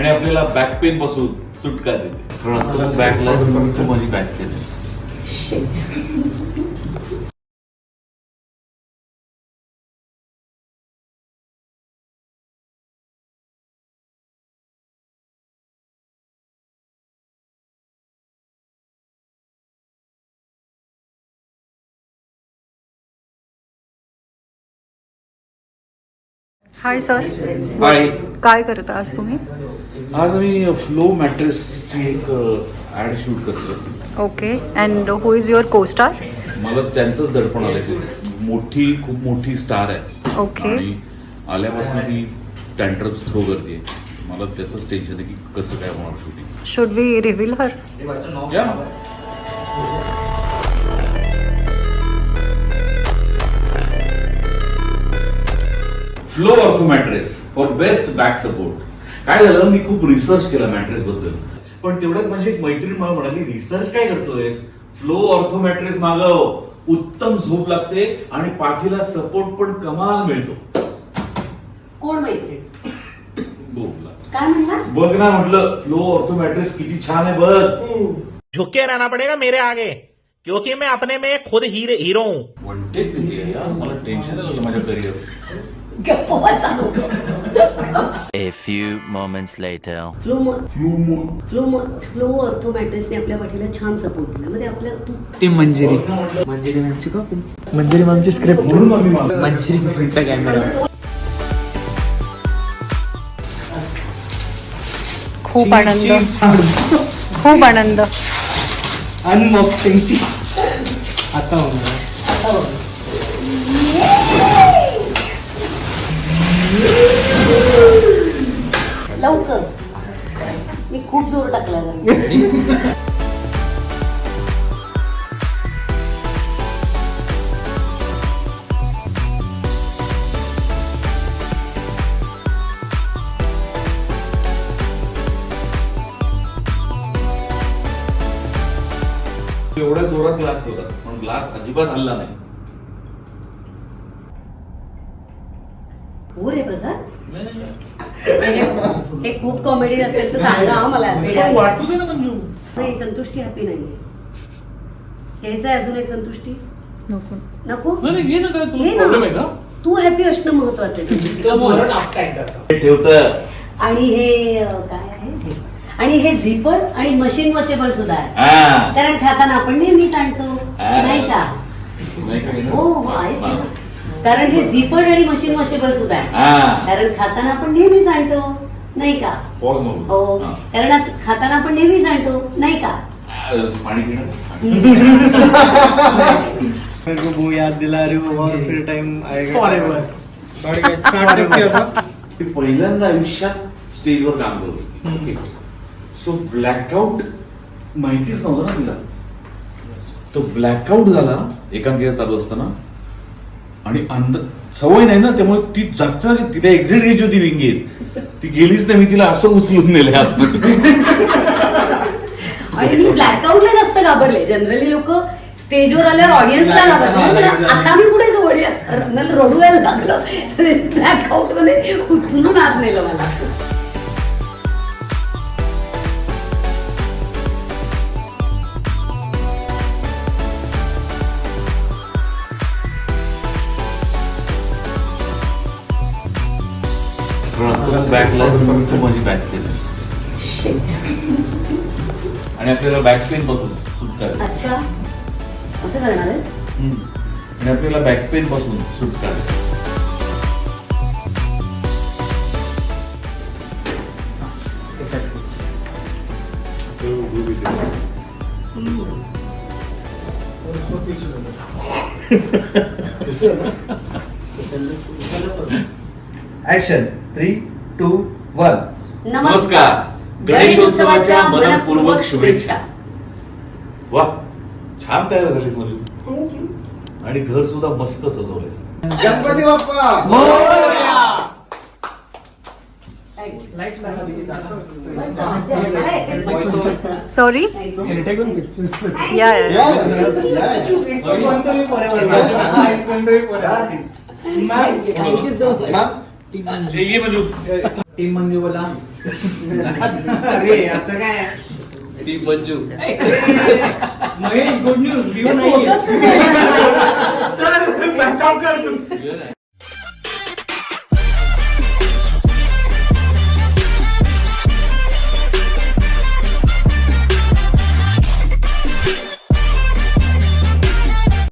आणि आपल्याला back pain पासून सुटका देते. कारण बॅकला माझी back pain hi sir hi काय करता आज तुम्ही आज मी फ्लो मॅट्रेसची एक ऍड शूट करतो okay and who is your costar मला त्यांचंच दडपण आलंय ते. मोठी खूप मोठी स्टार आहे. ओके. आणि आल्यापासून ती टँट्रम्स थ्रो करते मला त्याचंच टेन्शन आहे की कसं काय होणार shooting should we reveal her Flo ortho mattress for best back support काय झालं? मी खूप रिसर्च केला मॅट्रेस बद्दल. पण तेवढ्यात माझी एक मैत्रीण मला म्हणाली रिसर्च काय करतोय फ्लो ऑर्थो मॅट्रेस मागव. उत्तम झोप लागते आणि पाठीला सपोर्ट पण कमाल मिळतो. कोण मैत्रीण? बोला काय म्हणलास? बघ ना म्हटलं फ्लो ऑर्थो मॅट्रेस किती छान आहे बघ. झुक के रहना पड़ेगा मेरे आगे क्योंकि मैं अपने में खुद हीरे हीरो हूँ। वनटेक किती आहे यार मला टेन्शन झालं माझ्या करिअर गप्प बसा. A few moments later. Flo म- फ्लो म- फ्लो अर्थो मॅट्रेसने आपल्या पाठीला छान सपोर्ट दिला मध्ये आपल्या तू ती मंजिरी. मंजिरी मॅमची कॉपी मंजिरी मॅमची स्क्रिप्ट मंजिरी मॅमचा कॅमेरा खूप आनंद. खूप आनंद. अनबॉक्सिंग आता होणार. लवकर जोर एवढ्या जोरात ग्लास होता पण ग्लास अजिबात हल्ला नाही. हो रे प्रसाद हे हे खूप कॉमेडी असेल तर सांगा हा मला वाटू दे ना मंजू नाही संतुष्टी हॅपी नाहीये घ्यायचं आहे अजून एक संतुष्टी नको नको नाही घे ना काय घे तुला ना. प्रॉब्लेम आहे का तू हॅपी असणं महत्वाचं आहे संतुष्टी. हे ठेवतं आणि हे अं, काय आहे. आणि हे झिपर आणि मशीन वॉशेबल सुद्धा आहे हा. कारण खाताना आपण नेहमी सांगतो हा. नाही का नाही का घेणार? हो हो आहे. कारण हे झिपर आणि मशीन वॉशेबल सुद्धा आहे. हा. कारण खाताना आपण नेहमी सांगतो नाही का. हो. कारण खाताना आपण नेहमी सांगतो नाही का? पाणी पिणं मेरे को वो याद दिला रहे हो और फिर टाइम आएगा पहिल्यांदा आयुष्यात स्टेजवर काम करत होती. सो ब्लॅकआउट माहितीच नव्हतं ना तिला. तो ब्लॅकआउट झाला एकांकिका चालू असताना आणि अंद सवय नाही ना त्यामुळे ती जागच्या तिला एक्झिट घ्यायची होती विंगेत ती गेलीच नाही मी तिला असं उचलून नेले आतमध्ये. आणि मी ब्लॅकआउटला जास्त घाबरले. जनरली लोक स्टेजवर आल्यावर ऑडियन्सला घाबरतात. आता मी कुठे जवळ मला रडू यायला लागलं. ब्लॅकआउटमध्ये उचलून आत नेलं मला. बॅकला माझी बॅक पेन आणि आपल्याला बॅक पेन पासून सुटका. अच्छा असं करणार. आणि आपल्याला बॅक पेन पासून सुटका आहे. ऍक्शन थ्री टू वन नमस्कार. गणेशोत्सवाच्या मनपूर्वक शुभेच्छा. वा छान तयार झालीस म्हणजे आणि घर सुद्धा मस्त सजवलंयस. गणपती बाप्पा. सॉरी या थँक्यू सो मच ये टीम मंजू बोला. अरे असं काय? ती मंजू. महेश गुड न्यूज फोटोच चल बॅकअप कर तू.